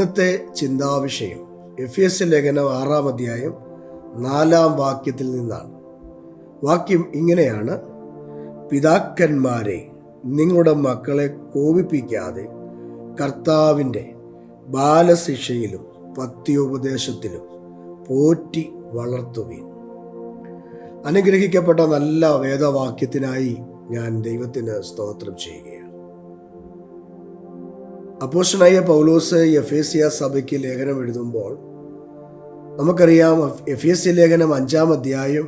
ഇന്നത്തെ ചിന്താവിഷയം. F S ലേഖനം ആറാം അധ്യായം നാലാം വാക്യത്തിൽ നിന്നാണ്. വാക്യം ഇങ്ങനെയാണ്. പിതാക്കന്മാരെ നിങ്ങളുടെ മക്കളെ കോപിപ്പിക്കാതെ കർത്താവിന്റെ ബാലശിക്ഷയിലും പത്യോപദേശത്തിലും പോറ്റി വളർത്തുകയും അനുഗ്രഹിക്കപ്പെട്ട നല്ല വേദവാക്യത്തിനായി ഞാൻ ദൈവത്തിന് സ്തോത്രം ചെയ്യുകയാണ്. അപ്പോഷനായ പൗലോസ് എഫേസിയ സഭയ്ക്ക് ലേഖനം എഴുതുമ്പോൾ നമുക്കറിയാം എഫേസ്യ ലേഖനം അഞ്ചാം അധ്യായം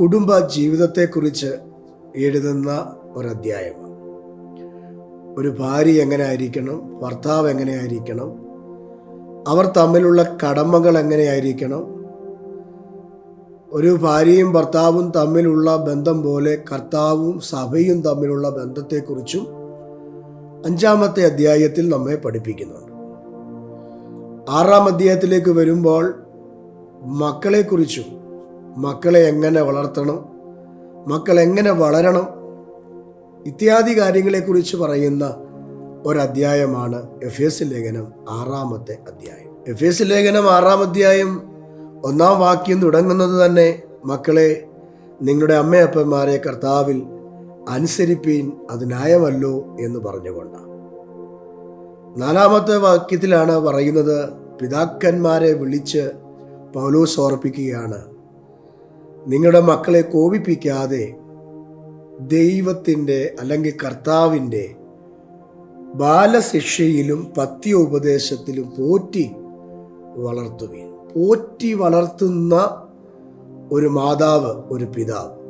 കുടുംബ ജീവിതത്തെക്കുറിച്ച് എഴുതുന്ന ഒരധ്യായമാണ്. ഒരു ഭാര്യ എങ്ങനെ ആയിരിക്കണം ഭർത്താവ് എങ്ങനെ ആയിരിക്കണം അവർ തമ്മിലുള്ള കടമകൾ എങ്ങനെയായിരിക്കണം ഒരു ഭാര്യയും ഭർത്താവും തമ്മിലുള്ള ബന്ധം പോലെ കർത്താവും സഭയും തമ്മിലുള്ള ബന്ധത്തെക്കുറിച്ചും അഞ്ചാമത്തെ അധ്യായത്തിൽ നമ്മെ പഠിപ്പിക്കുന്നുണ്ട്. ആറാം അധ്യായത്തിലേക്ക് വരുമ്പോൾ മക്കളെക്കുറിച്ചും മക്കളെ എങ്ങനെ വളർത്തണം മക്കൾ എങ്ങനെ വളരണം ഇത്യാദി കാര്യങ്ങളെക്കുറിച്ച് പറയുന്ന ഒരധ്യായമാണ് എഫ് എസ് ലേഖനം ആറാമത്തെ അധ്യായം. എഫ് എസ് ലേഖനം ആറാം അധ്യായം ഒന്നാം വാക്യം തുടങ്ങുന്നത് തന്നെ മക്കളെ നിങ്ങളുടെ അമ്മയപ്പന്മാരെ കർത്താവിൽ അനുസരിപ്പീൻ അത് ന്യായമല്ലോ എന്ന് പറഞ്ഞുകൊണ്ട്. നാലാമത്തെ വാക്യത്തിലാണ് പറയുന്നത് പിതാക്കന്മാരെ വിളിച്ച് പൗലോസ് ഓർപ്പിക്കുകയാണ്. നിങ്ങളുടെ മക്കളെ കോപിപ്പിക്കാതെ ദൈവത്തിന്റെ അല്ലെങ്കിൽ കർത്താവിന്റെ ബാലശിക്ഷയിലും പത്യ ഉപദേശത്തിലും പോറ്റി വളർത്തുകയും പോറ്റി വളർത്തുന്ന ഒരു മാതാവ് ഒരു പിതാവ്.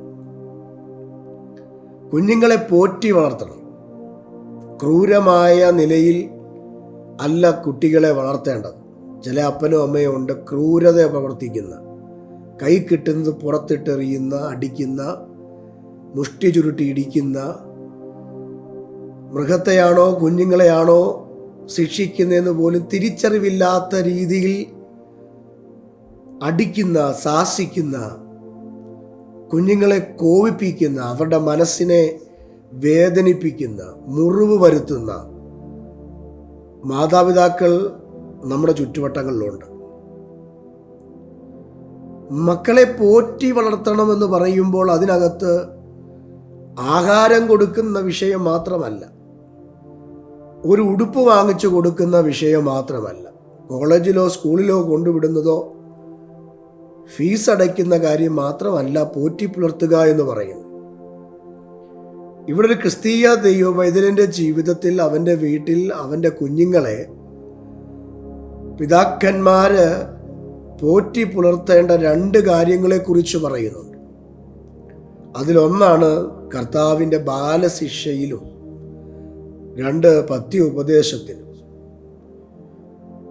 കുഞ്ഞുങ്ങളെ പോറ്റി വളർത്തണം. ക്രൂരമായ നിലയിൽ അല്ല കുട്ടികളെ വളർത്തേണ്ടത്. ചില അപ്പനും അമ്മയും ഉണ്ട് ക്രൂരത പ്രവർത്തിക്കുന്ന കൈ കിട്ടുന്നത് പുറത്തിട്ടെറിയുന്ന അടിക്കുന്ന മുഷ്ടി ചുരുട്ടി ഇടിക്കുന്ന മൃഗത്തെയാണോ കുഞ്ഞുങ്ങളെയാണോ ശിക്ഷിക്കുന്നതെന്ന് പോലും തിരിച്ചറിവില്ലാത്ത രീതിയിൽ അടിക്കുന്ന ശാസിക്കുന്ന കുഞ്ഞുങ്ങളെ കോവിപ്പിക്കുന്ന അവരുടെ മനസ്സിനെ വേദനിപ്പിക്കുന്ന മുറിവ് വരുത്തുന്ന മാതാപിതാക്കൾ നമ്മുടെ ചുറ്റുവട്ടങ്ങളിലുണ്ട്. മക്കളെ പോറ്റി വളർത്തണമെന്ന് പറയുമ്പോൾ അതിനകത്ത് ആഹാരം കൊടുക്കുന്ന വിഷയം മാത്രമല്ല ഒരു ഉടുപ്പ് വാങ്ങിച്ചു കൊടുക്കുന്ന വിഷയം മാത്രമല്ല. കോളേജിലോ സ്കൂളിലോ കൊണ്ടുവിടുന്നതോ ഫീസ് അടയ്ക്കുന്ന കാര്യം മാത്രമല്ല പോറ്റി പുലർത്തുക എന്ന് പറയുന്നു. ഇവിടെ ഒരു ക്രിസ്തീയ ദൈവവൈദ്യന്റെ ജീവിതത്തിൽ അവന്റെ വീട്ടിൽ അവന്റെ കുഞ്ഞുങ്ങളെ പിതാക്കന്മാര് പോറ്റി പുലർത്തേണ്ട രണ്ട് കാര്യങ്ങളെക്കുറിച്ച് പറയുന്നുണ്ട്. അതിലൊന്നാണ് കർത്താവിന്റെ ബാലശിക്ഷയിലും രണ്ട് പത്തി ഉപദേശത്തിലും.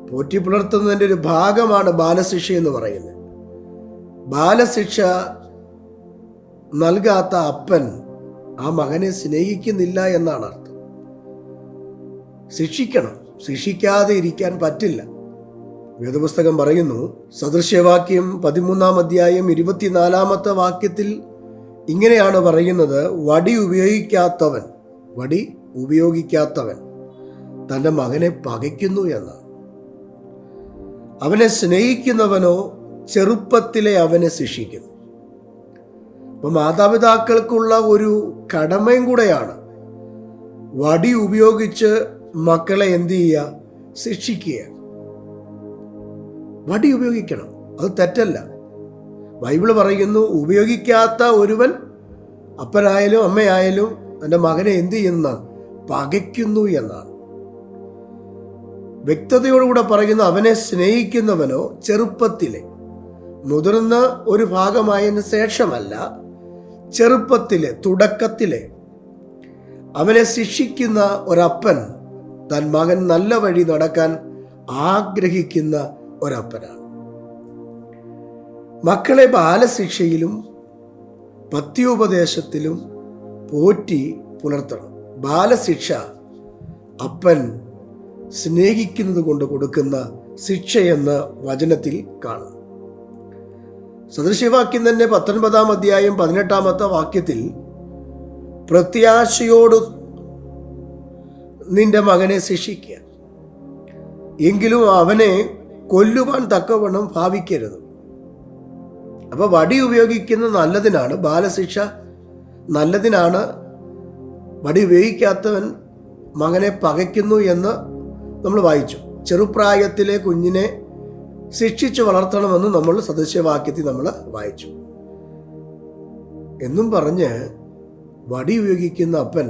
പോറ്റി പുലർത്തുന്നതിന്റെ ഒരു ഭാഗമാണ് ബാലശിക്ഷ എന്ന് പറയുന്നത്. ബാലശിക്ഷ നൽകാത്ത അപ്പൻ ആ മകനെ സ്നേഹിക്കുന്നില്ല എന്നാണ് അർത്ഥം. ശിക്ഷിക്കണം. ശിക്ഷിക്കാതെ ഇരിക്കാൻ പറ്റില്ല. വേദപുസ്തകം പറയുന്നു സദൃശ്യവാക്യം പതിമൂന്നാം അധ്യായം ഇരുപത്തിനാലാമത്തെ വാക്യത്തിൽ ഇങ്ങനെയാണ് പറയുന്നത് വടി ഉപയോഗിക്കാത്തവൻ വടി ഉപയോഗിക്കാത്തവൻ തന്റെ മകനെ പകയ്ക്കുന്നു എന്ന് അവനെ സ്നേഹിക്കുന്നവനോ ചെറുപ്പത്തിലെ അവനെ ശിക്ഷിക്കും. അപ്പൊ മാതാപിതാക്കൾക്കുള്ള ഒരു കടമയും കൂടെയാണ് വടി ഉപയോഗിച്ച് മക്കളെ എന്ത് ചെയ്യുക? ശിക്ഷിക്കുക. വടി ഉപയോഗിക്കണം. അത് തെറ്റല്ല. ബൈബിൾ പറയുന്നു ഉപയോഗിക്കാത്ത ഒരുവൻ അപ്പനായാലും അമ്മയായാലും എന്റെ മകനെ എന്ത് ചെയ്യുന്ന? പകയ്ക്കുന്നു എന്നാണ്. വ്യക്തതയോടുകൂടെ പറയുന്ന അവനെ സ്നേഹിക്കുന്നവനോ ചെറുപ്പത്തിലെ മുതിർന്ന ഒരു ഭാഗമായതിനു ശേഷമല്ല ചെറുപ്പത്തിലെ തുടക്കത്തിലെ അവനെ ശിക്ഷിക്കുന്ന ഒരപ്പൻ തൻ മകൻ നല്ല വഴി നടക്കാൻ ആഗ്രഹിക്കുന്ന ഒരപ്പനാണ്. മക്കളെ ബാലശിക്ഷയിലും പത്യോപദേശത്തിലും പോറ്റി പുലർത്തണം. ബാലശിക്ഷ അപ്പൻ സ്നേഹിക്കുന്നത് കൊണ്ട് കൊടുക്കുന്ന ശിക്ഷയെന്ന് വചനത്തിൽ കാണുന്നു. സദൃശ്യവാക്യം തന്നെ പത്തൊൻപതാം അധ്യായം പതിനെട്ടാമത്തെ വാക്യത്തിൽ പ്രത്യാശയോട് നിന്റെ മകനെ ശിക്ഷിക്കുക എങ്കിലും അവനെ കൊല്ലുവാൻ തക്കവണ്ണം ഭാവിക്കരുത്. അപ്പോൾ വടി ഉപയോഗിക്കുന്നത് നല്ലതിനാണ് ബാലശിക്ഷ നല്ലതിനാണ് വടി ഉപയോഗിക്കാത്തവൻ മകനെ പകയ്ക്കുന്നു എന്ന് നമ്മൾ വായിച്ചു. ചെറുപ്രായത്തിലെ കുഞ്ഞിനെ ശിക്ഷിച്ച് വളർത്തണമെന്ന് നമ്മൾ സദസ്യവാക്യത്തിൽ നമ്മൾ വായിച്ചു. എന്നും പറഞ്ഞ് വടി ഉപയോഗിക്കുന്ന അപ്പൻ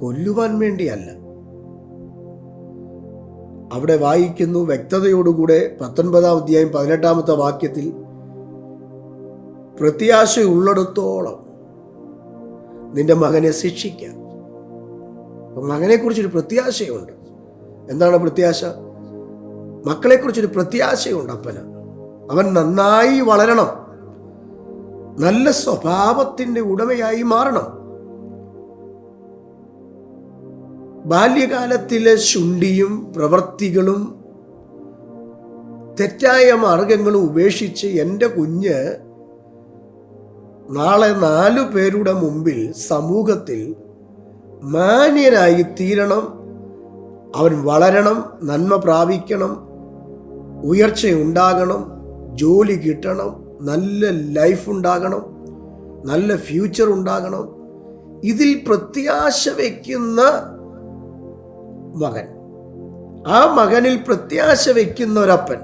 കൊല്ലുവാൻ വേണ്ടിയല്ല. അവിടെ വായിക്കുന്നു വ്യക്തതയോടുകൂടെ പത്തൊൻപതാം അധ്യായം പതിനെട്ടാമത്തെ വാക്യത്തിൽ പ്രത്യാശ ഉള്ളിടത്തോളം നിന്റെ മകനെ ശിക്ഷിക്കാം. മകനെക്കുറിച്ചൊരു പ്രത്യാശയുണ്ട്. എന്താണ് പ്രത്യാശ? മക്കളെക്കുറിച്ചൊരു പ്രത്യാശയുണ്ട് അപ്പന്. അവൻ നന്നായി വളരണം. നല്ല സ്വഭാവത്തിന്റെ ഉടമയായി മാറണം. ബാല്യകാലത്തിലെ ശുണ്ടിയും പ്രവൃത്തികളും തെറ്റായ മാർഗങ്ങളും ഉപേക്ഷിച്ച് എന്റെ കുഞ്ഞ് നാളെ നാലു പേരുടെ മുമ്പിൽ സമൂഹത്തിൽ മാന്യനായി തീരണം അവൻ വളരണം നന്മ പ്രാപിക്കണം. ഉയർച്ചയുണ്ടാകണം ജോലി കിട്ടണം നല്ല ലൈഫ് ഉണ്ടാകണം നല്ല ഫ്യൂച്ചർ ഉണ്ടാകണം. ഇതിൽ പ്രത്യാശ വയ്ക്കുന്ന മകൻ. ആ മകനിൽ പ്രത്യാശ വയ്ക്കുന്ന ഒരപ്പൻ.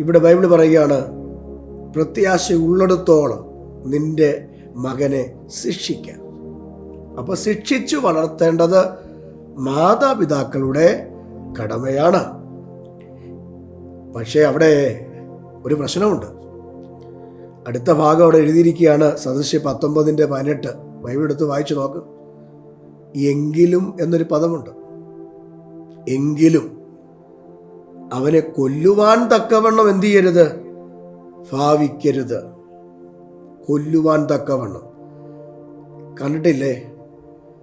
ഇവിടെ ബൈബിൾ പറയുകയാണ് പ്രത്യാശ ഉള്ളിടത്തോളം നിന്റെ മകനെ ശിക്ഷിക്കാം അപ്പൊ ശിക്ഷിച്ചു വളർത്തേണ്ടത് മാതാപിതാക്കളുടെ കടമയാണ്. പക്ഷേ അവിടെ ഒരു പ്രശ്നമുണ്ട്. അടുത്ത ഭാഗം അവിടെ എഴുതിയിരിക്കുകയാണ് സദൃശ്യ പത്തൊമ്പതിന്റെ പതിനെട്ട്. ബൈബിൾ എടുത്ത് വായിച്ചു നോക്ക്. എങ്കിലും എന്നൊരു പദമുണ്ട്. എങ്കിലും അവനെ കൊല്ലുവാൻ തക്കവണ്ണം എന്തു ചെയ്യരുത്? ഭാവിക്കരുത്. കൊല്ലുവാൻ തക്കവണ്ണം. കണ്ടിട്ടില്ലേ?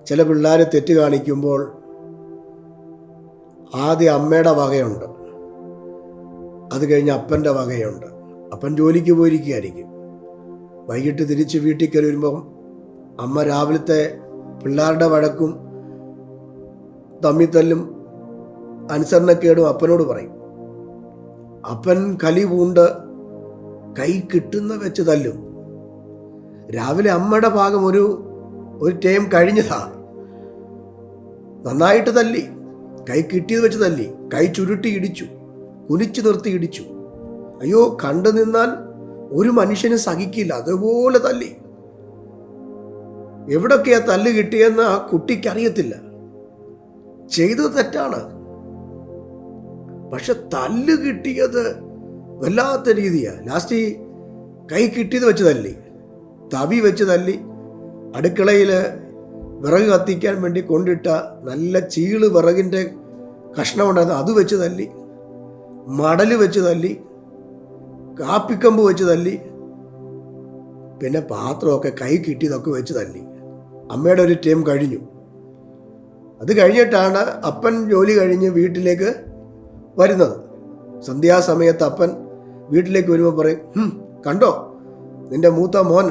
ചില പിള്ളേരെ തെറ്റ് കാണിക്കുമ്പോൾ ആദ്യം അമ്മയുടെ വകയുണ്ട്. അത് കഴിഞ്ഞ് അപ്പന്റെ വകയുണ്ട്. അപ്പൻ ജോലിക്ക് പോയിരിക്കുകയായിരിക്കും. വൈകിട്ട് തിരിച്ച് വീട്ടിൽ കയറി വരുമ്പം അമ്മ രാവിലത്തെ പിള്ളേരുടെ വഴക്കും തമ്മിത്തല്ലും അനുസരണക്കേടും അപ്പനോട് പറയും. അപ്പൻ കലി പൂണ്ട് കൈ കിട്ടുന്ന വെച്ച് തല്ലും. രാവിലെ അമ്മയുടെ ഭാഗം ഒരു ഒരു ടൈം കഴിഞ്ഞതാ. നന്നായിട്ട് തല്ലി. കൈ കിട്ടിയത് വെച്ച് തല്ലി. കൈ ചുരുട്ടി ഇടിച്ചു. കുനിച്ചു നിർത്തി ഇടിച്ചു. അയ്യോ കണ്ടു നിന്നാൽ ഒരു മനുഷ്യന് സഹിക്കില്ല. അതുപോലെ തല്ലി. എവിടൊക്കെയാ തല്ല് കിട്ടിയെന്ന് ആ കുട്ടിക്കറിയത്തില്ല. ചെയ്തത് തെറ്റാണ്. പക്ഷെ തല്ല് കിട്ടിയത് വല്ലാത്ത രീതിയാ. ലാസ്റ്റ് ഈ കൈ കിട്ടിയത് വെച്ച് തല്ലി. തവി വെച്ച് തല്ലി. അടുക്കളയിൽ വിറക് കത്തിക്കാൻ വേണ്ടി കൊണ്ടിട്ട നല്ല ചീൾ വിറകിന്റെ കഷ്ണമുണ്ടായിരുന്നു അത് വെച്ച് തല്ലി. മടൽ വെച്ച് തല്ലി കാപ്പിക്കമ്പ് വെച്ച് തല്ലി പിന്നെ പാത്രമൊക്കെ കൈ കിട്ടിയതൊക്കെ വെച്ച് തല്ലി. അമ്മയുടെ ഒരു ടീം കഴിഞ്ഞു. അത് കഴിഞ്ഞിട്ടാണ് അപ്പൻ ജോലി കഴിഞ്ഞ് വീട്ടിലേക്ക് വരുന്നത്. സന്ധ്യാസമയത്ത് അപ്പൻ വീട്ടിലേക്ക് വരുമ്പോൾ പറയും കണ്ടോ? നിന്റെ മൂത്ത മോൻ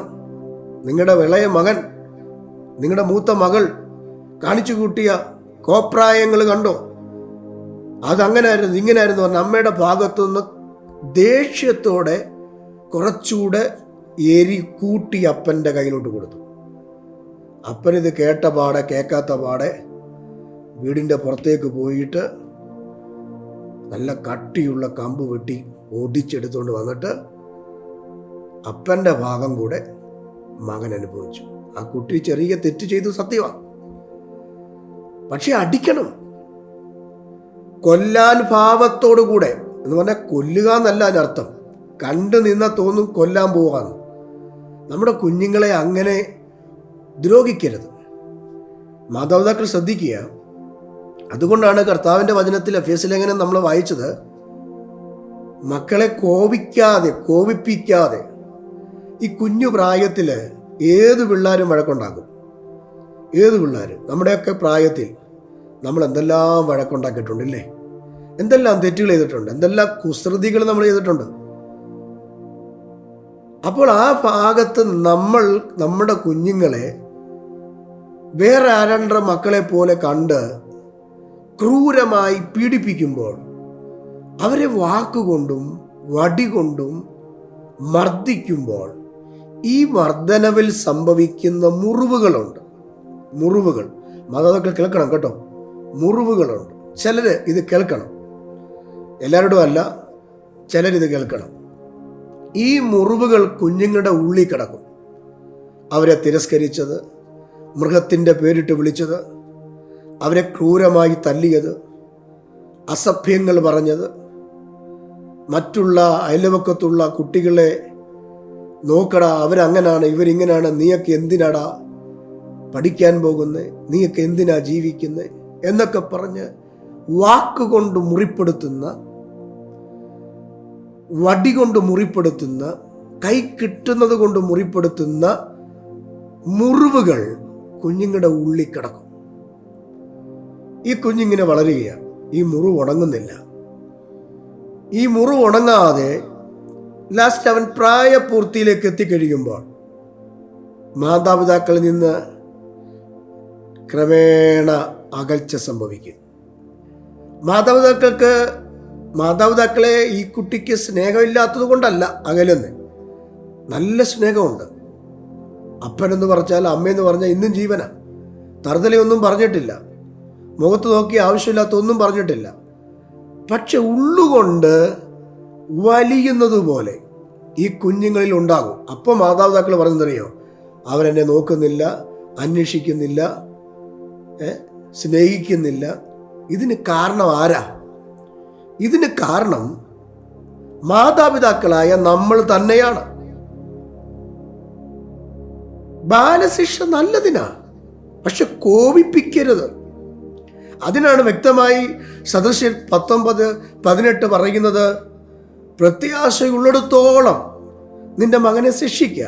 നിങ്ങളുടെ വിളയ മകൻ നിങ്ങളുടെ മൂത്ത മകൾ കാണിച്ചു കൂട്ടിയ കോപ്രായങ്ങൾ കണ്ടോ? അതങ്ങനായിരുന്നു ഇങ്ങനായിരുന്നു പറഞ്ഞ അമ്മയുടെ ഭാഗത്തുനിന്ന് ദേഷ്യത്തോടെ കുറച്ചുകൂടെ എരി കൂട്ടി അപ്പന്റെ കയ്യിലോട്ട് കൊടുത്തു. അപ്പനിത് കേട്ട പാടെ കേൾക്കാത്ത പാടെ വീടിന്റെ പുറത്തേക്ക് പോയിട്ട് നല്ല കട്ടിയുള്ള കമ്പ് വെട്ടി ഒടിച്ചെടുത്തുകൊണ്ട് വന്നിട്ട് അപ്പന്റെ ഭാഗം കൂടെ മകൻ അനുഭവിച്ചു. ആ കുട്ടി ചെറിയ തെറ്റ് ചെയ്തു സത്യമാണ് പക്ഷെ അടിക്കണം. കൊല്ലാൻ ഭാവത്തോടു കൂടെ എന്ന് പറഞ്ഞാൽ കൊല്ലുക എന്നല്ല അതിനർത്ഥം കണ്ടു നിന്ന തോന്നും കൊല്ലാൻ പോവാന്ന്. നമ്മുടെ കുഞ്ഞുങ്ങളെ അങ്ങനെ ദ്രോഹിക്കരുത്. മാതാപിതാക്കൾ ശ്രദ്ധിക്കുക. അതുകൊണ്ടാണ് കർത്താവിന്റെ വചനത്തിൽ എങ്ങനെ നമ്മൾ വായിച്ചത് മക്കളെ കോപിക്കാതെ കോപിപ്പിക്കാതെ ഈ കുഞ്ഞു പ്രായത്തിൽ ഏത് പിള്ളേരും വഴക്കുണ്ടാക്കും? ഏത് പിള്ളേരും? നമ്മുടെയൊക്കെ പ്രായത്തിൽ നമ്മൾ എന്തെല്ലാം വഴക്കുണ്ടാക്കിയിട്ടുണ്ടല്ലേ? എന്തെല്ലാം തെറ്റുകൾ ചെയ്തിട്ടുണ്ട്? എന്തെല്ലാം കുസൃതികൾ നമ്മൾ ചെയ്തിട്ടുണ്ട്? അപ്പോൾ ആ ഭാഗത്ത് നമ്മൾ നമ്മുടെ കുഞ്ഞുങ്ങളെ വേറെ ആരണ്ട മക്കളെ പോലെ കണ്ട് ക്രൂരമായി പീഡിപ്പിക്കുമ്പോൾ അവരെ വാക്കുകൊണ്ടും വടി കൊണ്ടും മർദ്ദിക്കുമ്പോൾ ഈ മർദ്ദനവിൽ സംഭവിക്കുന്ന മുറിവുകളുണ്ട്. മുറിവുകൾ. മാതാപിതാക്കൾ കേൾക്കണം കേട്ടോ. മുറിവുകളുണ്ട്. ചിലർ ഇത് കേൾക്കണം. എല്ലാവരോടും അല്ല ചിലരിത് കേൾക്കണം. ഈ മുറിവുകൾ കുഞ്ഞുങ്ങളുടെ ഉള്ളിൽ കിടക്കും. അവരെ തിരസ്കരിച്ചത് മൃഗത്തിന്റെ പേരിട്ട് വിളിച്ചത് അവരെ ക്രൂരമായി തല്ലിയത് അസഭ്യങ്ങൾ പറഞ്ഞത് മറ്റുള്ള അയൽവക്കത്തുള്ള കുട്ടികളെ നോക്കടാ അവരങ്ങനാണ് ഇവരിങ്ങനാണ് നീയൊക്കെ എന്തിനാടാ പഠിക്കാൻ പോകുന്നത് നീയൊക്കെ എന്തിനാ ജീവിക്കുന്നത് എന്നൊക്കെ പറഞ്ഞ് വാക്കുകൊണ്ട് മുറിപ്പെടുത്തുന്ന വടി കൊണ്ട് മുറിപ്പെടുത്തുന്ന കൈ കിട്ടുന്നത് കൊണ്ട് മുറിപ്പെടുത്തുന്ന മുറിവുകൾ കുഞ്ഞുങ്ങളുടെ ഉള്ളിൽ കിടക്കും. ഈ കുഞ്ഞിങ്ങനെ വളരുകയാണ്. ഈ മുറിവ് ഉണങ്ങുന്നില്ല. ഈ മുറിവ് ഉണങ്ങാതെ ലാസ്റ്റ് അവൻ പ്രായപൂർത്തിയിലേക്ക് എത്തിക്കഴിയുമ്പോൾ മാതാപിതാക്കളിൽ നിന്ന് ക്രമേണ അകൽച്ച സംഭവിക്കും. മാതാപിതാക്കൾക്ക് മാതാപിതാക്കളെ ഈ കുട്ടിക്ക് സ്നേഹമില്ലാത്തത് കൊണ്ടല്ല അകലെന്ന്. നല്ല സ്നേഹമുണ്ട്. അപ്പനെന്ന് പറഞ്ഞാൽ അമ്മയെന്ന് പറഞ്ഞാൽ ഇന്നും ജീവന. തറുതലയൊന്നും പറഞ്ഞിട്ടില്ല. മുഖത്ത് നോക്കി ആവശ്യമില്ലാത്ത ഒന്നും പറഞ്ഞിട്ടില്ല. പക്ഷെ ഉള്ളുകൊണ്ട് വലിയുന്നത് പോലെ ഈ കുഞ്ഞുങ്ങളിൽ ഉണ്ടാകും. അപ്പോൾ മാതാപിതാക്കൾ പറഞ്ഞെന്നറിയോ അവരെന്നെ നോക്കുന്നില്ല അന്വേഷിക്കുന്നില്ല സ്നേഹിക്കുന്നില്ല. ഇതിന് കാരണം ആരാ? ഇതിന് കാരണം മാതാപിതാക്കളായ നമ്മൾ തന്നെയാണ്. ബാലശിക്ഷ നല്ലതിനാ പക്ഷെ കോപിപ്പിക്കരുത്. അതിനാണ് വ്യക്തമായി സദസ്യൻ പത്തൊമ്പത് പതിനെട്ട് പറയുന്നത് പ്രത്യാശയുള്ളിടത്തോളം നിന്റെ മകനെ ശിക്ഷിക്കുക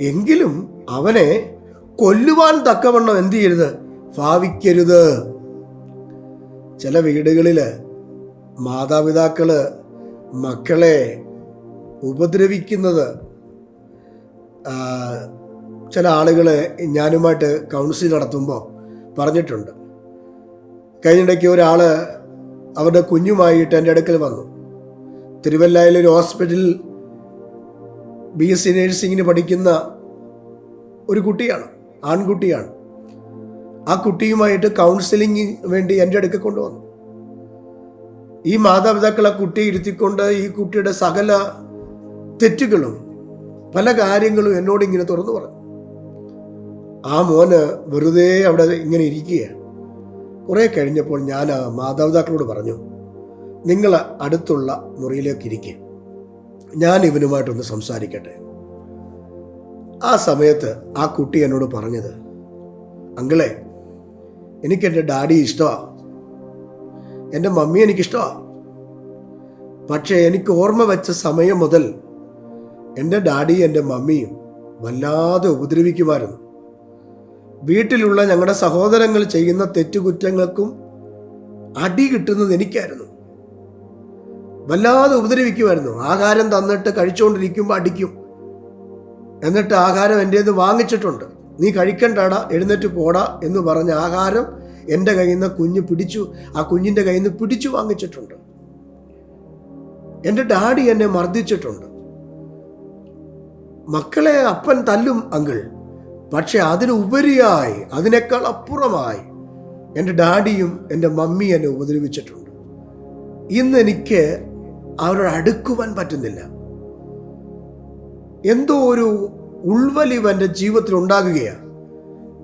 എങ്കിലും അവനെ കൊല്ലുവാൻ തക്കവണ്ണം എന്ത് ചെയ്യരുത്? ഭാവിക്കരുത്. ചില വീടുകളിൽ മാതാപിതാക്കൾ മക്കളെ ഉപദ്രവിക്കുന്നത് ചില ആളുകൾ ഞാനുമായിട്ട് കൗൺസിൽ നടത്തുമ്പോൾ പറഞ്ഞിട്ടുണ്ട്. കഴിഞ്ഞിടയ്ക്ക് ഒരാൾ അവരുടെ കുഞ്ഞുമായിട്ട് എന്റെ അടുക്കൽ വന്നു. തിരുവല്ലയിലെ ഒരു ഹോസ്പിറ്റലിൽ ബി എസ് സി നേഴ്സിങ്ങിന് പഠിക്കുന്ന ഒരു കുട്ടിയാണ് ആൺകുട്ടിയാണ്. ആ കുട്ടിയുമായിട്ട് കൗൺസിലിംഗ് വേണ്ടി എന്റെ അടുക്ക കൊണ്ടുവന്നു. ഈ മാതാപിതാക്കൾ ആ കുട്ടിയെ ഇരുത്തിക്കൊണ്ട് ഈ കുട്ടിയുടെ സകല തെറ്റുകളും പല കാര്യങ്ങളും എന്നോട് ഇങ്ങനെ തുറന്നു പറഞ്ഞു. ആ മോന് വെറുതെ അവിടെ ഇങ്ങനെ ഇരിക്കുകയാണ്. കുറേ കഴിഞ്ഞപ്പോൾ ഞാൻ ആ മാതാപിതാക്കളോട് പറഞ്ഞു നിങ്ങൾ അടുത്തുള്ള മുറിയിലേക്ക് ഇരിക്കുക ഞാൻ ഇവനുമായിട്ടൊന്ന് സംസാരിക്കട്ടെ. ആ സമയത്ത് ആ കുട്ടി എന്നോട് പറഞ്ഞത് അങ്കിളെ എനിക്ക് എന്റെ ഡാഡി ഇഷ്ടമാണ് എന്റെ മമ്മി എനിക്കിഷ്ടമാണ് പക്ഷേ എനിക്ക് ഓർമ്മ വെച്ച സമയം മുതൽ എന്റെ ഡാഡി എന്റെ മമ്മിയും വല്ലാതെ ഉപദ്രവിക്കുമായിരുന്നു. വീട്ടിലുള്ള ഞങ്ങളുടെ സഹോദരങ്ങൾ ചെയ്യുന്ന തെറ്റുകുറ്റങ്ങൾക്കും അടി കിട്ടുന്നത് എനിക്കായിരുന്നു. വല്ലാതെ ഉപദ്രവിക്കുമായിരുന്നു. ആഹാരം തന്നിട്ട് കഴിച്ചുകൊണ്ടിരിക്കുമ്പോൾ അടിക്കും. എന്നിട്ട് ആഹാരം എന്റേത് വാങ്ങിച്ചിട്ടുണ്ട്. നീ കഴിക്കണ്ടടാ എഴുന്നേറ്റ് പോടാ എന്ന് പറഞ്ഞ ആഹാരം എന്റെ കയ്യിൽ നിന്ന് കുഞ്ഞ് പിടിച്ചു ആ കുഞ്ഞിന്റെ കയ്യിൽ നിന്ന് പിടിച്ചു വാങ്ങിച്ചിട്ടുണ്ട്. എന്റെ ഡാഡി എന്നെ മർദ്ദിച്ചിട്ടുണ്ട്. മക്കളെ അപ്പൻ തല്ലും അങ്കിൾ പക്ഷെ അതിനുപരിയായി അതിനേക്കാൾ അപ്പുറമായി എന്റെ ഡാഡിയും എന്റെ മമ്മി എന്നെ ഉപദ്രവിച്ചിട്ടുണ്ട്. ഇന്ന് എനിക്ക് അവരോട് അടുക്കുവാൻ പറ്റുന്നില്ല. എന്തോ ഒരു ഉൾവലിവ് എന്റെ ജീവിതത്തിൽ ഉണ്ടാകുകയാണ്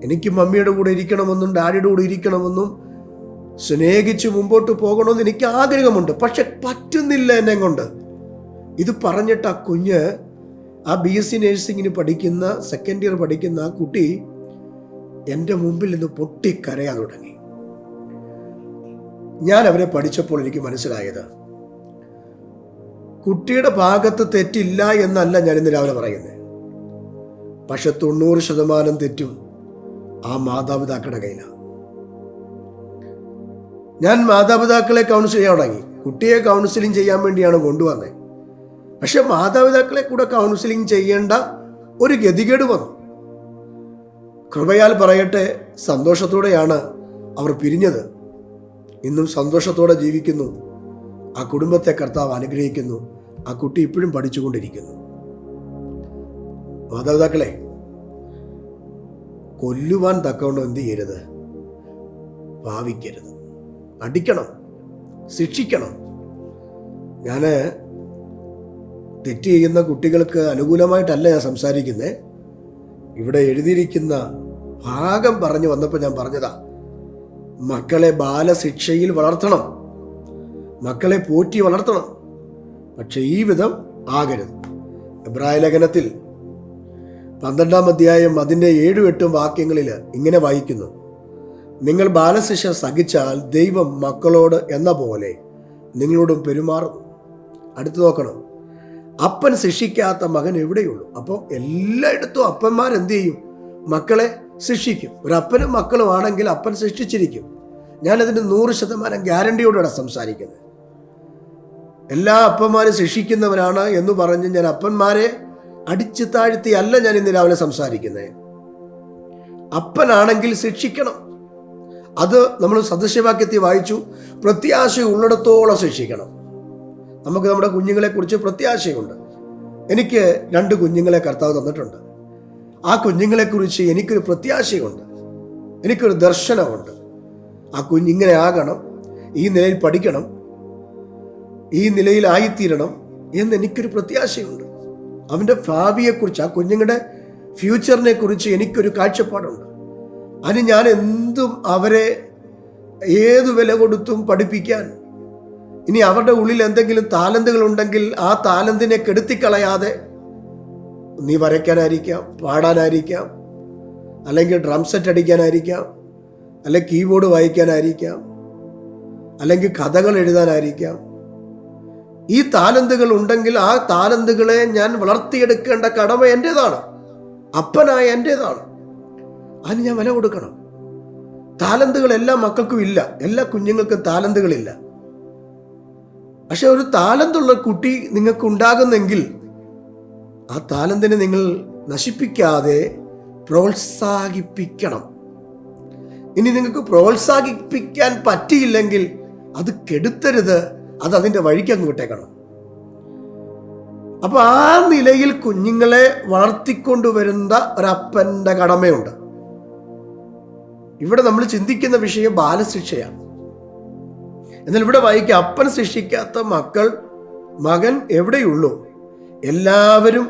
എനിക്ക് മമ്മിയുടെ കൂടെ ഇരിക്കണമെന്നും ഡാഡിയുടെ കൂടെ ഇരിക്കണമെന്നും സ്നേഹിച്ച് മുമ്പോട്ട് പോകണമെന്ന് എനിക്ക് ആഗ്രഹമുണ്ട്. പക്ഷെ പറ്റുന്നില്ല എന്നെ കൊണ്ട്. ഇത് പറഞ്ഞിട്ട് ആ കുഞ്ഞ് ആ ബി എസ് സി നഴ്സിങ്ങിന് പഠിക്കുന്ന സെക്കൻഡ് ഇയർ പഠിക്കുന്ന ആ കുട്ടി എന്റെ മുമ്പിൽ നിന്ന് പൊട്ടി പൊട്ടിക്കരയാൻ തുടങ്ങി. ഞാൻ അവരെ പഠിച്ചപ്പോൾ എനിക്ക് മനസ്സിലായത് കുട്ടിയുടെ ഭാഗത്ത് തെറ്റില്ല എന്നല്ല ഞാൻ ഇന്ന് രാവിലെ പറയുന്നത്. പക്ഷെ തൊണ്ണൂറ് ശതമാനം തെറ്റും ആ മാതാപിതാക്കളുടെ കയ്യിലാണ് ഞാൻ മാതാപിതാക്കളെ കൗൺസിൽ ചെയ്യാൻ തുടങ്ങി. കുട്ടിയെ കൗൺസിലിംഗ് ചെയ്യാൻ വേണ്ടിയാണ് കൊണ്ടുവന്നത് പക്ഷെ മാതാപിതാക്കളെ കൂടെ കൗൺസിലിംഗ് ചെയ്യേണ്ട ഒരു ഗതികേട് വന്നു. കൃപയാൽ പറയട്ടെ സന്തോഷത്തോടെയാണ് അവർ പിരിഞ്ഞത്. ഇന്നും സന്തോഷത്തോടെ ജീവിക്കുന്നു. ആ കുടുംബത്തെ കർത്താവ് അനുഗ്രഹിക്കുന്നു. ആ കുട്ടി ഇപ്പോഴും പഠിച്ചുകൊണ്ടിരിക്കുന്നു. മാതാപിതാക്കളെ കൊല്ലുവാൻ തക്കവണ്ണം എന്ത് ചെയ്യരുത്? ഭാവിക്കരുത് അടിക്കണം. ശിക്ഷിക്കണം. ഞാൻ തെറ്റ് ചെയ്യുന്ന കുട്ടികൾക്ക് അനുകൂലമായിട്ടല്ല ഞാൻ സംസാരിക്കുന്നത് ഇവിടെ എഴുതിയിരിക്കുന്ന ഭാഗം പറഞ്ഞു വന്നപ്പോൾ ഞാൻ പറഞ്ഞതാ മക്കളെ ബാലശിക്ഷയിൽ വളർത്തണം. മക്കളെ പോറ്റി വളർത്തണം. പക്ഷെ ഈ വിധം ആകരുത്. എബ്രായ ലേഖനത്തിൽ പന്ത്രണ്ടാം അധ്യായം അതിന്റെ ഏഴും എട്ടും വാക്യങ്ങളിൽ ഇങ്ങനെ വായിക്കുന്നു. നിങ്ങൾ ബാലശിക്ഷ സഹിച്ചാൽ ദൈവം മക്കളോട് എന്ന പോലെ നിങ്ങളോടും പെരുമാറും അടുത്തു നോക്കണം. അപ്പൻ ശിക്ഷിക്കാത്ത മകൻ എവിടെയുള്ളൂ? അപ്പം എല്ലായിടത്തും അപ്പന്മാർ എന്തു ചെയ്യും? മക്കളെ ശിക്ഷിക്കും. ഒരു അപ്പനും മക്കളും ആണെങ്കിൽ അപ്പൻ ശിക്ഷിച്ചിരിക്കും. ഞാനതിന് നൂറ് ശതമാനം ഗ്യാരണ്ടിയോടെ സംസാരിക്കുന്നത്. എല്ലാ അപ്പന്മാരും ശിക്ഷിക്കുന്നവരാണ് എന്ന് പറഞ്ഞ് ഞാൻ അപ്പന്മാരെ അടിച്ചു താഴ്ത്തി അല്ല ഞാൻ ഇന്ന് രാവിലെ സംസാരിക്കുന്നത്. അപ്പനാണെങ്കിൽ ശിക്ഷിക്കണം. അത് നമ്മൾ സദൃശ്യവാക്യത്തിൽ വായിച്ചു പ്രത്യാശ ഉള്ളിടത്തോളം ശിക്ഷിക്കണം. നമുക്ക് നമ്മുടെ കുഞ്ഞുങ്ങളെക്കുറിച്ച് പ്രത്യാശയുണ്ട്. എനിക്ക് രണ്ട് കുഞ്ഞുങ്ങളെ കർത്താവ് തന്നിട്ടുണ്ട്. ആ കുഞ്ഞുങ്ങളെക്കുറിച്ച് എനിക്കൊരു പ്രത്യാശയുണ്ട്. എനിക്കൊരു ദർശനമുണ്ട്. ആ കുഞ്ഞിങ്ങനെ ആകണം ഈ നിലയിൽ പഠിക്കണം ഈ നിലയിലായിത്തീരണം എന്ന് എനിക്കൊരു പ്രത്യാശയുണ്ട്. അവന്റെ ഭാവിയെക്കുറിച്ച് ആ കുഞ്ഞുങ്ങളുടെ ഫ്യൂച്ചറിനെ കുറിച്ച് എനിക്കൊരു കാഴ്ചപ്പാടുണ്ട്. അതിന് ഞാൻ എന്തും അവരെ ഏതു വില കൊടുത്തും പഠിപ്പിക്കാൻ ഇനി അവരുടെ ഉള്ളിൽ എന്തെങ്കിലും താലന്തുകൾ ഉണ്ടെങ്കിൽ ആ താലന്തിനെ കെടുത്തിക്കളയാതെ നീ വരയ്ക്കാനായിരിക്കാം പാടാനായിരിക്കാം അല്ലെങ്കിൽ ഡ്രം സെറ്റ് അടിക്കാനായിരിക്കാം അല്ലെങ്കിൽ കീബോർഡ് വായിക്കാനായിരിക്കാം അല്ലെങ്കിൽ കഥകൾ എഴുതാനായിരിക്കാം. ഈ താലന്തുകൾ ഉണ്ടെങ്കിൽ ആ താലന്തുകളെ ഞാൻ വളർത്തിയെടുക്കേണ്ട കടമ എന്റെതാണ് അപ്പനായ എന്റെതാണ് അതിന് ഞാൻ വില കൊടുക്കണം. താലന്തുകൾ എല്ലാ മക്കൾക്കും ഇല്ല. എല്ലാ കുഞ്ഞുങ്ങൾക്കും താലന്തുകളില്ല. പക്ഷെ ഒരു താലന്തുള്ള കുട്ടി നിങ്ങൾക്ക് ഉണ്ടാകുന്നെങ്കിൽ ആ താലന്തിനെ നിങ്ങൾ നശിപ്പിക്കാതെ പ്രോത്സാഹിപ്പിക്കണം. ഇനി നിങ്ങൾക്ക് പ്രോത്സാഹിപ്പിക്കാൻ പറ്റിയില്ലെങ്കിൽ അത് കെടുത്തരുത്. അത് അതിന്റെ വഴിക്ക് അങ്ങ് വിട്ടേക്കണം. അപ്പോൾ ആ നിലയിൽ കുഞ്ഞുങ്ങളെ വളർത്തിക്കൊണ്ടുവരുന്ന ഒരപ്പന്റെ കടമയുണ്ട്. ഇവിടെ നമ്മൾ ചിന്തിക്കുന്ന വിഷയം ബാലശിക്ഷയാണ്. എന്നാൽ ഇവിടെ വായിക്കുക അപ്പൻ ശിക്ഷിക്കാത്ത മക്കൾ മകൻ എവിടെയുള്ളൂ? എല്ലാവരും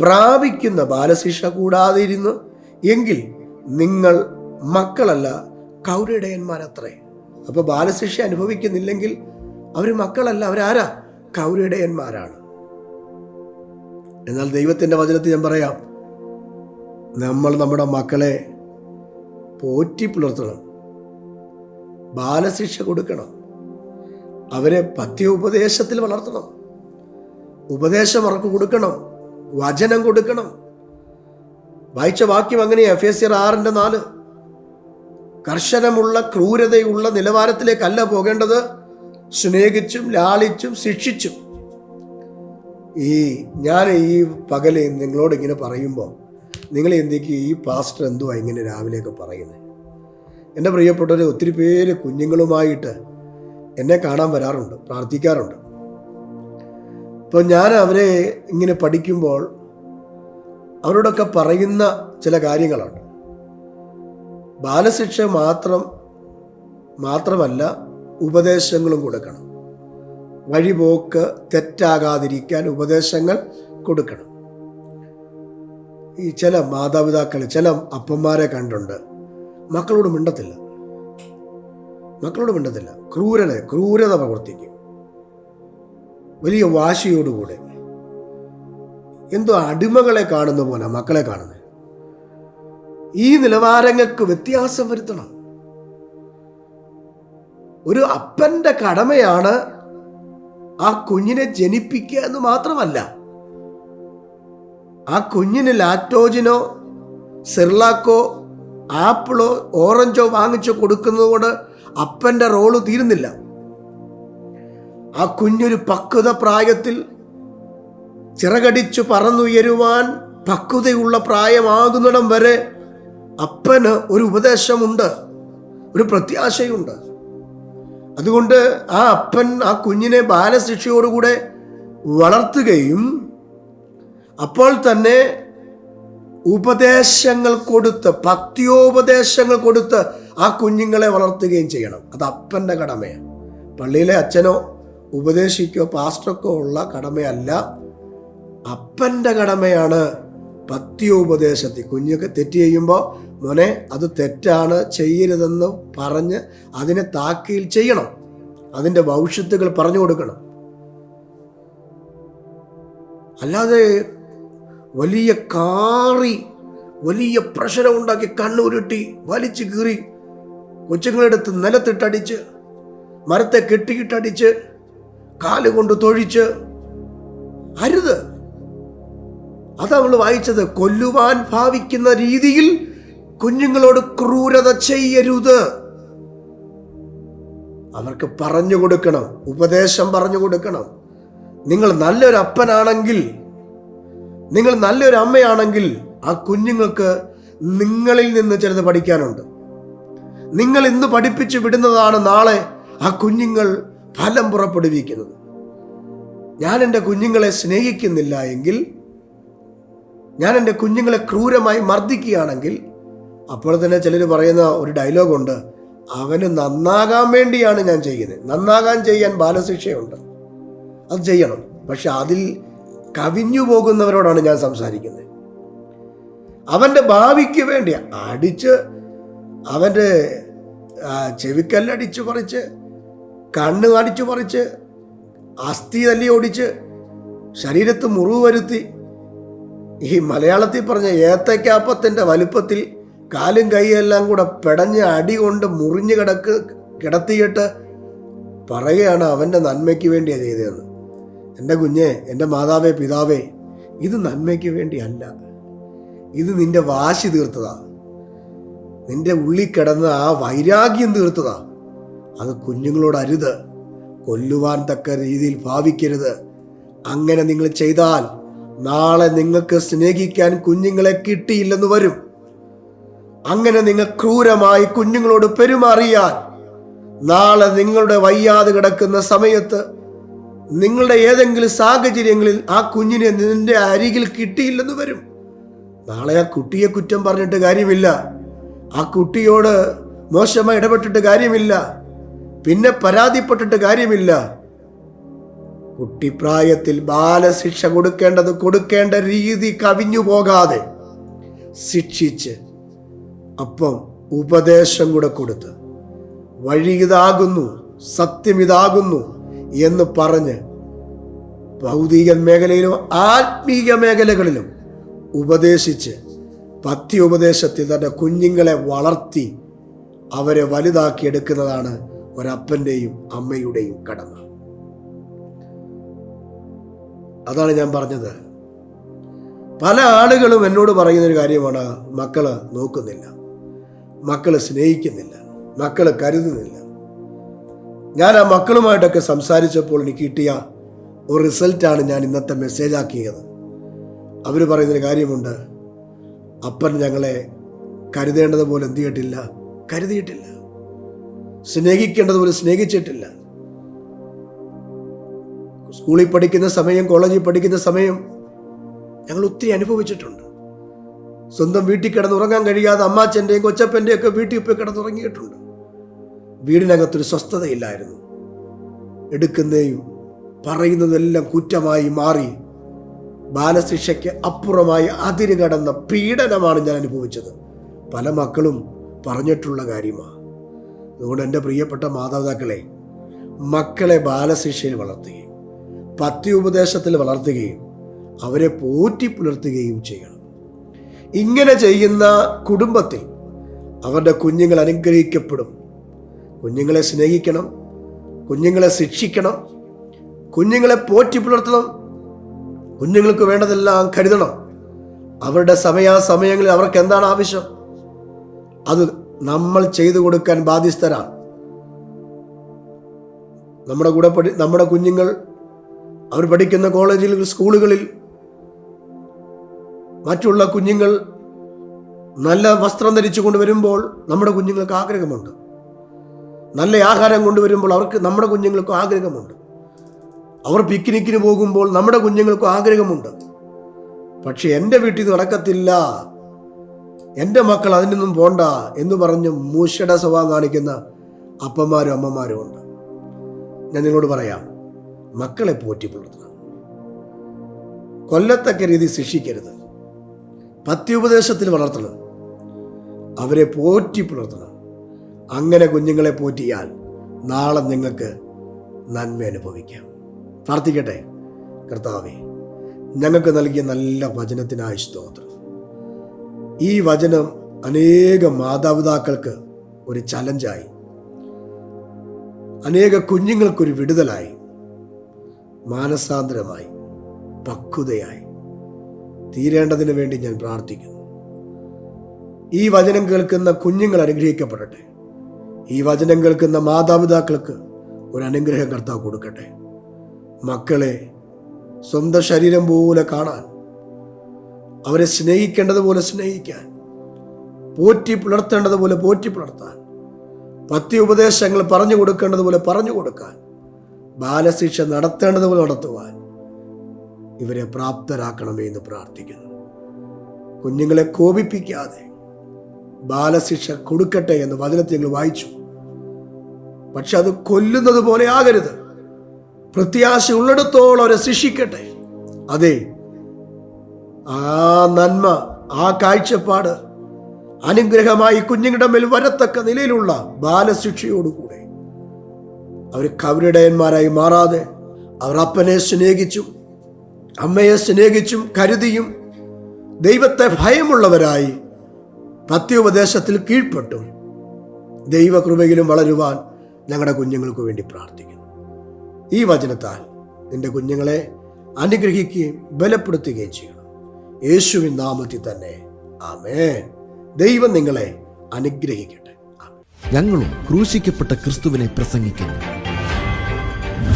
പ്രാപിക്കുന്ന ബാലശിക്ഷ കൂടാതെ ഇരുന്ന് എങ്കിൽ നിങ്ങൾ മക്കളല്ല കൗരടയന്മാരത്രേ അപ്പോൾ ബാലശിക്ഷ അനുഭവിക്കുന്നില്ലെങ്കിൽ അവർ മക്കളല്ല അവരാരാ? കൗരടയന്മാരാണ്. എന്നാൽ ദൈവത്തിന്റെ വചനത്തിൽ ഞാൻ പറയാം നമ്മൾ നമ്മുടെ മക്കളെ പോറ്റി പുലർത്തണം. ബാലശിക്ഷ കൊടുക്കണം. അവരെ പത്യ ഉപദേശത്തിൽ വളർത്തണം. ഉപദേശം അവർക്ക് കൊടുക്കണം. വചനം കൊടുക്കണം. വായിച്ച വാക്യം അങ്ങനെ എഫ് എസ് ആറിന്റെ നാല്. കർശനമുള്ള ക്രൂരതയുള്ള നിലവാരത്തിലേക്കല്ല പോകേണ്ടത്. സ്നേഹിച്ചും ലാളിച്ചും ശിക്ഷിച്ചും. ഈ ഞാൻ ഈ പകൽ നിങ്ങളോട് ഇങ്ങനെ പറയുമ്പോൾ നിങ്ങൾ എന്തൊക്കെ ഈ പാസ്റ്റർ എന്തുവാ ഇങ്ങനെ രാവിലെയൊക്കെ പറയുന്നത് എന്റെ പ്രിയപ്പെട്ടവർ ഒത്തിരി പേര് കുഞ്ഞുങ്ങളുമായിട്ട് എന്നെ കാണാൻ വരാറുണ്ട് പ്രാർത്ഥിക്കാറുണ്ട്. ഇപ്പോൾ ഞാൻ അവരെ ഇങ്ങനെ പഠിക്കുമ്പോൾ അവരോടൊക്കെ പറയുന്ന ചില കാര്യങ്ങളുണ്ട് ബാലശിക്ഷ മാത്രം മാത്രമല്ല ഉപദേശങ്ങളും കൊടുക്കണം. വഴിപോക്ക് തെറ്റാകാതിരിക്കാൻ ഉപദേശങ്ങൾ കൊടുക്കണം. ഈ ചില മാതാപിതാക്കൾ ചില അപ്പന്മാരെ കണ്ടുണ്ട്. മക്കളോട് മിണ്ടത്തില്ല. മക്കളോട് മിണ്ടത്തില്ല. ക്രൂരത ക്രൂരത പ്രവർത്തിക്കും. വലിയ വാശിയോടുകൂടെ. എന്തോ അടിമകളെ കാണുന്ന പോലെ മക്കളെ കാണുന്നത്. ഈ നിലവാരങ്ങൾക്ക് വ്യത്യാസം വരുത്തണം. ഒരു അപ്പന്റെ കടമയാണ് ആ കുഞ്ഞിനെ ജനിപ്പിക്കുക എന്ന് മാത്രമല്ല. ആ കുഞ്ഞിന് ലാക്ടോജിനോ സെർലാക്കോ ആപ്പിളോ ഓറഞ്ചോ വാങ്ങിച്ചു കൊടുക്കുന്നതുകൊണ്ട് അപ്പന്റെ റോൾ തീരുന്നില്ല. ആ കുഞ്ഞൊരു പക്വത പ്രായത്തിൽ ചിറകടിച്ചു പറന്നുയരുവാൻ പക്വതയുള്ള പ്രായമാകുന്നിടം വരെ അപ്പന് ഒരു ഉപദേശമുണ്ട് ഒരു പ്രത്യാശയുണ്ട്. അതുകൊണ്ട് ആ അപ്പൻ ആ കുഞ്ഞിനെ ബാലശിക്ഷയോടുകൂടെ വളർത്തുകയും അപ്പോൾ തന്നെ ഉപദേശങ്ങൾ കൊടുത്ത് ഭക്തിയോപദേശങ്ങൾ കൊടുത്ത് ആ കുഞ്ഞുങ്ങളെ വളർത്തുകയും ചെയ്യണം. അത് അപ്പന്റെ കടമയാണ്. പള്ളിയിലെ അച്ഛനോ ഉപദേശിക്കോ പാസ്റ്റർക്കോ ഉള്ള കടമയല്ല. അപ്പന്റെ കടമയാണ് ഭക്തിയോപദേശത്തിൽ കുഞ്ഞൊക്കെ തെറ്റ് ചെയ്യുമ്പോൾ മോനെ അത് തെറ്റാണ് ചെയ്യരുതെന്ന് പറഞ്ഞ് അതിനെ താക്കീൽ ചെയ്യണം. അതിന്റെ ഭവിഷ്യത്തുകൾ പറഞ്ഞു കൊടുക്കണം. അല്ലാതെ വലിയ കാറി വലിയ പ്രഷരം ഉണ്ടാക്കി കണ്ണുരുട്ടി വലിച്ചു കീറി കൊച്ചുങ്ങളെടുത്ത് നിലത്തിട്ടടിച്ച് മരത്തെ കെട്ടിയിട്ടടിച്ച് കാലുകൊണ്ട് തൊഴിച്ച് അരുത്. അതാ നമ്മൾ വായിച്ചത് കൊല്ലുവാൻ ഭാവിക്കുന്ന രീതിയിൽ കുഞ്ഞുങ്ങളോട് ക്രൂരത ചെയ്യരുത്. അവർക്ക് പറഞ്ഞു കൊടുക്കണം ഉപദേശം പറഞ്ഞു കൊടുക്കണം. നിങ്ങൾ നല്ലൊരു അപ്പനാണെങ്കിൽ നിങ്ങൾ നല്ലൊരു അമ്മയാണെങ്കിൽ ആ കുഞ്ഞുങ്ങൾക്ക് നിങ്ങളിൽ നിന്ന് ചിലത് പഠിക്കാനുണ്ട്. നിങ്ങൾ ഇന്ന് പഠിപ്പിച്ചു വിടുന്നതാണ് നാളെ ആ കുഞ്ഞുങ്ങൾ ഫലം പുറപ്പെടുവിക്കുന്നത്. ഞാൻ എന്റെ കുഞ്ഞുങ്ങളെ സ്നേഹിക്കുന്നില്ല എങ്കിൽ ഞാൻ എന്റെ കുഞ്ഞുങ്ങളെ ക്രൂരമായി മർദ്ദിക്കുകയാണെങ്കിൽ അപ്പോൾ തന്നെ ചിലർ പറയുന്ന ഒരു ഡയലോഗുണ്ട് അവന് നന്നാകാൻ വേണ്ടിയാണ് ഞാൻ ചെയ്യുന്നത്. നന്നാകാൻ ചെയ്യാൻ ബാലശിക്ഷയുണ്ട്. അത് ചെയ്യണം. പക്ഷെ അതിൽ കവിഞ്ഞു പോകുന്നവരോടാണ് ഞാൻ സംസാരിക്കുന്നത്. അവന്റെ ഭാവിക്ക് വേണ്ടി അടിച്ച് അവന്റെ ചെവിക്കല്ലടിച്ചു പറിച്ച് കണ്ണ് അടിച്ചു പറിച്ച് അസ്ഥി തല്ലി ഓടിച്ച് ശരീരത്ത് മുറിവ് വരുത്തി ഈ മലയാളത്തിൽ പറഞ്ഞ ഏത്തക്കാപ്പത്തിന്റെ വലുപ്പത്തിൽ കാലും കൈയെല്ലാം കൂടെ പെടഞ്ഞ് അടി കൊണ്ട് മുറിഞ്ഞു കിടക്ക് കിടത്തിയിട്ട് പറയുകയാണ് അവന്റെ നന്മയ്ക്ക് വേണ്ടിയാണ് ചെയ്തതെന്ന്. എന്റെ കുഞ്ഞേ എന്റെ മാതാവേ പിതാവേ ഇത് നന്മയ്ക്ക് വേണ്ടിയല്ല. ഇത് നിന്റെ വാശി തീർത്തതാ. നിന്റെ ഉള്ളിൽ കിടന്ന ആ വൈരാഗ്യം തീർത്തതാ. അത് കുഞ്ഞുങ്ങളോട് അരുത്. കൊല്ലുവാൻ തക്ക രീതിയിൽ ഭാവിക്കരുത്. അങ്ങനെ നിങ്ങൾ ചെയ്താൽ നാളെ നിങ്ങൾക്ക് സ്നേഹിക്കാൻ കുഞ്ഞുങ്ങളെ കിട്ടിയില്ലെന്ന് വരും. അങ്ങനെ നിങ്ങൾ ക്രൂരമായി കുഞ്ഞുങ്ങളോട് പെരുമാറിയാൽ നാളെ നിങ്ങളുടെ വയ്യാതെ കിടക്കുന്ന സമയത്ത് നിങ്ങളുടെ ഏതെങ്കിലും സാഹചര്യങ്ങളിൽ ആ കുഞ്ഞിനെ നിന്റെ അരികിൽ കിട്ടിയില്ലെന്ന് വരും. നാളെ ആ കുട്ടിയെ കുറ്റം പറഞ്ഞിട്ട് കാര്യമില്ല. ആ കുട്ടിയോട് മോശമായി ഇടപെട്ടിട്ട് കാര്യമില്ല. പിന്നെ പരാതിപ്പെട്ടിട്ട് കാര്യമില്ല. കുട്ടിപ്രായത്തിൽ ബാലശിക്ഷ കൊടുക്കേണ്ടത് കൊടുക്കേണ്ട രീതി കവിഞ്ഞു പോകാതെ ശിക്ഷിച്ച് അപ്പം ഉപദേശം കൂടെ കൊടുത്ത് വഴി ഇതാകുന്നു സത്യം ഇതാകുന്നു എന്ന് പറഞ്ഞ് ഭൗതിക മേഖലയിലും ആത്മീയ മേഖലകളിലും ഉപദേശിച്ച് പത്തി ഉപദേശത്തിൽ തന്റെ കുഞ്ഞുങ്ങളെ വളർത്തി അവരെ വലുതാക്കി എടുക്കുന്നതാണ് ഒരപ്പന്റെയും അമ്മയുടെയും കടമ. അതാണ് ഞാൻ പറഞ്ഞത്. പല ആളുകളും എന്നോട് പറയുന്നൊരു കാര്യമാണ് മക്കൾ നോക്കുന്നില്ല. മക്കൾ സ്നേഹിക്കുന്നില്ല. മക്കളെ കരുതുന്നില്ല. ഞാൻ ആ മക്കളുമായിട്ടൊക്കെ സംസാരിച്ചപ്പോൾ എനിക്ക് കിട്ടിയ ഒരു റിസൾട്ടാണ് ഞാൻ ഇന്നത്തെ മെസ്സേജ് ആക്കിയത്. അവർ പറയുന്നൊരു കാര്യമുണ്ട്. അപ്പൻ ഞങ്ങളെ കരുതേണ്ടതുപോലെ എന്ത് ചെയ്തിട്ടില്ല? കരുതിയിട്ടില്ല. സ്നേഹിക്കേണ്ടതുപോലെ സ്നേഹിച്ചിട്ടില്ല. സ്കൂളിൽ പഠിക്കുന്ന സമയം കോളേജിൽ പഠിക്കുന്ന സമയം ഞങ്ങൾ ഒത്തിരി അനുഭവിച്ചിട്ടുണ്ട്. സ്വന്തം വീട്ടിൽ കിടന്നുറങ്ങാൻ കഴിയാതെ അമ്മാച്ചന്റെയും കൊച്ചപ്പന്റെയും ഒക്കെ വീട്ടിൽ പോയി കിടന്നുറങ്ങിയിട്ടുണ്ട്. വീടിനകത്തൊരു സ്വസ്ഥതയില്ലായിരുന്നു. എടുക്കുന്നതും പറയുന്നതെല്ലാം കുറ്റമായി മാറി ബാലശിക്ഷയ്ക്ക് അപ്പുറമായി അതിര് കടന്ന പീഡനമാണ് ഞാൻ അനുഭവിച്ചത്. പല മക്കളും പറഞ്ഞിട്ടുള്ള കാര്യമാണ് അതുകൊണ്ട് എന്റെ പ്രിയപ്പെട്ട മാതാപിതാക്കളെ മക്കളെ ബാലശിക്ഷയിൽ വളർത്തുകയും പത്യോപദേശത്തിൽ വളർത്തുകയും അവരെ പോറ്റി പുലർത്തുകയും ചെയ്യണം. ഇങ്ങനെ ചെയ്യുന്ന കുടുംബത്തിൽ അവരുടെ കുഞ്ഞുങ്ങൾ അനുഗ്രഹിക്കപ്പെടും. കുഞ്ഞുങ്ങളെ സ്നേഹിക്കണം കുഞ്ഞുങ്ങളെ ശിക്ഷിക്കണം കുഞ്ഞുങ്ങളെ പോറ്റി പുലർത്തണം കുഞ്ഞുങ്ങൾക്ക് വേണ്ടതെല്ലാം കരുതണം. അവരുടെ സമയാസമയങ്ങളിൽ അവർക്ക് എന്താണ് ആവശ്യം? അത് നമ്മൾ ചെയ്തു കൊടുക്കാൻ ബാധ്യസ്ഥരാണ്. നമ്മുടെ കൂടെ പഠി നമ്മുടെ കുഞ്ഞുങ്ങൾ അവർ പഠിക്കുന്ന കോളേജിൽ സ്കൂളുകളിൽ മറ്റുള്ള കുഞ്ഞുങ്ങൾ നല്ല വസ്ത്രം ധരിച്ചു കൊണ്ടുവരുമ്പോൾ നമ്മുടെ കുഞ്ഞുങ്ങൾക്ക് ആഗ്രഹമുണ്ട്. നല്ല ആഹാരം കൊണ്ടുവരുമ്പോൾ അവർക്ക് നമ്മുടെ കുഞ്ഞുങ്ങൾക്ക് ആഗ്രഹമുണ്ട്. അവർ പിക്നിക്കിന് പോകുമ്പോൾ നമ്മുടെ കുഞ്ഞുങ്ങൾക്കും ആഗ്രഹമുണ്ട്. പക്ഷെ എന്റെ വീട്ടിൽ നിന്ന് നടക്കത്തില്ല. എന്റെ മക്കൾ അതിനൊന്നും പോണ്ട എന്ന് പറഞ്ഞ് മൂശയുടെ സ്വഭാവം കാണിക്കുന്ന അപ്പന്മാരും അമ്മമാരും ഉണ്ട്. ഞാൻ നിങ്ങളോട് പറയാം മക്കളെ പോറ്റി പുലർത്തണം കൊല്ലത്തക്ക രീതി ശിക്ഷിക്കരുത്. പത്യുപദേശത്തിൽ വളർത്തണം. അവരെ പോറ്റി പുലർത്തണം. അങ്ങനെ കുഞ്ഞുങ്ങളെ പോറ്റിയാൽ നാളെ നിങ്ങൾക്ക് നന്മ അനുഭവിക്കാം. പ്രാർത്ഥിക്കട്ടെ. കർത്താവെ ഞങ്ങൾക്ക് നൽകിയ നല്ല വചനത്തിനായി സ്തോത്രം. ഈ വചനം അനേക മാതാപിതാക്കൾക്ക് ഒരു ചലഞ്ചായി. അനേക കുഞ്ഞുങ്ങൾക്കൊരു വിടുതലായി. മാനസാന്തരമായി. പക്വതയായി. തീരേണ്ടതിന് വേണ്ടി ഞാൻ പ്രാർത്ഥിക്കുന്നു. ഈ വചനം കേൾക്കുന്ന കുഞ്ഞുങ്ങൾ അനുഗ്രഹിക്കപ്പെടട്ടെ. ഈ വചനം കേൾക്കുന്ന മാതാപിതാക്കൾക്ക് ഒരു അനുഗ്രഹം കർത്താവ് കൊടുക്കട്ടെ. മക്കളെ സ്വന്തം ശരീരം പോലെ കാണാൻ അവരെ സ്നേഹിക്കേണ്ടതുപോലെ സ്നേഹിക്കാൻ പോറ്റി പുലർത്തേണ്ടതുപോലെ പോറ്റി പുലർത്താൻ പത്തി ഉപദേശങ്ങൾ പറഞ്ഞു കൊടുക്കേണ്ടതുപോലെ പറഞ്ഞു കൊടുക്കാൻ ബാലശിക്ഷ നടത്തേണ്ടതുപോലെ നടത്തുവാൻ ഇവരെ പ്രാപ്തരാക്കണമേ എന്ന് പ്രാർത്ഥിക്കുന്നു. കുഞ്ഞുങ്ങളെ കോപിപ്പിക്കാതെ ബാലശിക്ഷ കൊടുക്കട്ടെ എന്ന് വചനത്തിൽ ഞങ്ങൾ വായിച്ചു. പക്ഷെ അത് കൊല്ലുന്നത് പോലെ ആകരുത്. പ്രത്യാശ ഉള്ളിടത്തോളം അവരെ ശിക്ഷിക്കട്ടെ. അതെ ആ നന്മ ആ കാഴ്ചപ്പാട് അനുഗ്രഹമായി കുഞ്ഞുങ്ങളുടെ മേൽ വരത്തക്ക നിലയിലുള്ള ബാലശിക്ഷയോടുകൂടെ. അവർ കവരിടയന്മാരായി മാറാതെ അവർ അപ്പനെ സ്നേഹിച്ചും. അമ്മയെ സ്നേഹിച്ചും കരുതിയും ദൈവത്തെ ഭയമുള്ളവരായി പത്യോപദേശത്തിൽ കീഴ്പ്പെട്ടും. ദൈവകൃപയിലും വളരുവാൻ ഞങ്ങളുടെ കുഞ്ഞുങ്ങൾക്ക് വേണ്ടി പ്രാർത്ഥിക്കുന്നു. ഈ വചനത്താൽ നിന്റെ കുഞ്ഞുങ്ങളെ അനുഗ്രഹിക്കുകയും ബലപ്പെടുത്തുകയും ചെയ്യണം. യേശുവിൻ നാമത്തിൽ തന്നെ. ആമേൻ. ദൈവം നിങ്ങളെ അനുഗ്രഹിക്കട്ടെ. ഞങ്ങളും ക്രൂശിക്കപ്പെട്ട ക്രിസ്തുവിനെ പ്രസംഗിക്കുന്നു.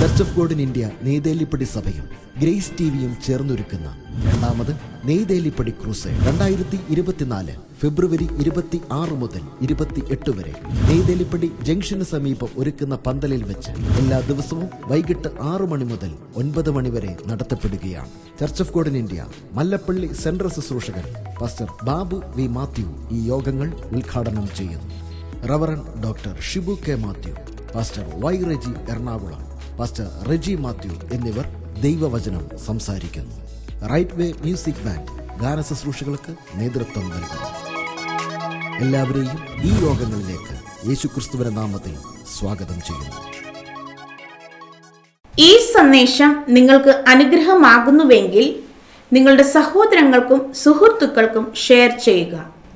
Church of God in India Neythelippadi സഭയും ഗ്രേസ് ടിവിയും ചേർന്നൊരുക്കുന്ന രണ്ടാമത് നെയ്തേലിപ്പടി ക്രൂസ് രണ്ടായിരത്തി ഇരുപത്തിനാല് ഫെബ്രുവരി ഇരുപത്തി ആറ് മുതൽ ഇരുപത്തി എട്ട് വരെ നെയ്തേലിപ്പടി ജംഗ്ഷന് സമീപം ഒരുക്കുന്ന പന്തലിൽ വെച്ച് എല്ലാ ദിവസവും വൈകിട്ട് ആറു മണി മുതൽ ഒൻപത് മണി വരെ നടത്തപ്പെടുകയാണ്. Church of God in India Mallappally central ശുശ്രൂഷകൻ pastor Babu V Mathew ഈ യോഗങ്ങൾ ഉദ്ഘാടനം ചെയ്യുന്നു. Reverend doctor Shibu K Mathew pastor Y Reji Ernakulam. Pastor Reji Mathew എന്നിവർ ദൈവവചനം സംസാരിക്കുന്നു. റൈറ്റ് വേ മ്യൂസിക് ബാൻഡ് ഗാന ശുശ്രൂഷകൾക്ക് നേതൃത്വം നൽകുന്നു. എല്ലാവരെയും ഈ യോഗങ്ങളിലേക്ക് യേശുക്രിസ്തുവിന്റെ നാമത്തിൽ സ്വാഗതം ചെയ്യുന്നു. ഈ സന്ദേശം നിങ്ങൾക്ക് അനുഗ്രഹമാകുന്നുവെങ്കിൽ നിങ്ങളുടെ സഹോദരങ്ങൾക്കും സുഹൃത്തുക്കൾക്കും ഷെയർ ചെയ്യുക.